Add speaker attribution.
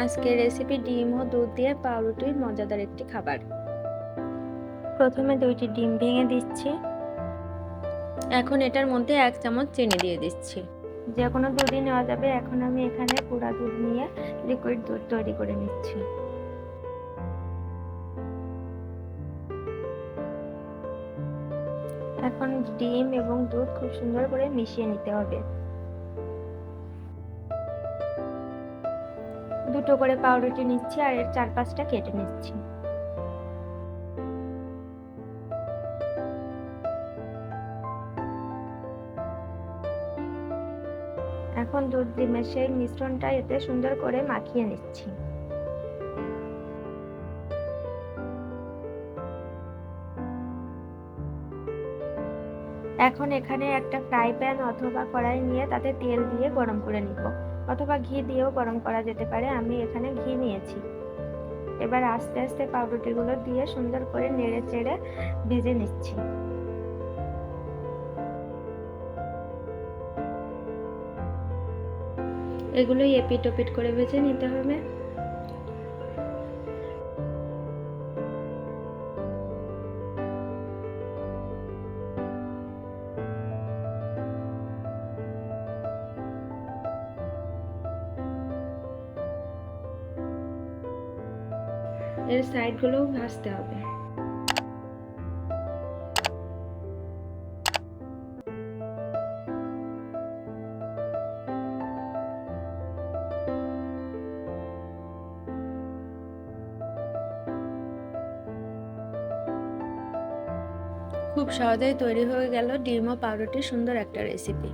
Speaker 1: আজকের রেসিপি ডিম ও দুধ দিয়ে পাউরুটির মজাদার একটি খাবার। প্রথমে দুইটি ডিম ভেঙে দিচ্ছি। এখন এটার মধ্যে এক চামচ চিনি দিয়ে দিচ্ছি। যে কোনো দুধই নেওয়া যাবে। এখন আমি এখানে পুরা দুধ নিয়ে লিকুইড দুধ তৈরি করে নিচ্ছি। এখন ডিম এবং দুধ খুব সুন্দর করে মিশিয়ে নিতে হবে। দুটো করে পাউরুটি নিচ্ছি আর এর চার পাঁচটা কেটে নিচ্ছি। এখন দুধ ডিমের সেই মিশ্রণটা এতে সুন্দর করে মাখিয়ে নিচ্ছি। এখন এখানে একটা ফ্রাই প্যান অথবা কড়াই নিয়ে তাতে তেল দিয়ে গরম করে নিব। অথবা ঘি দিয়েও গরম করা যেতে পারে, আমি এখানে ঘি নিয়েছি। এবার আস্তে আস্তে পাউরুটিগুলো দিয়ে সুন্দর করে নেড়ে চেড়ে ভেজে নিচ্ছি। এগুলোই এপিট ওপিট করে ভেজে নিতে হবে। এর সাইডগুলোও ভাজতে হবে। খুব সহজেই তৈরি হয়ে গেল ডিম ও পাউরুটির সুন্দর একটা রেসিপি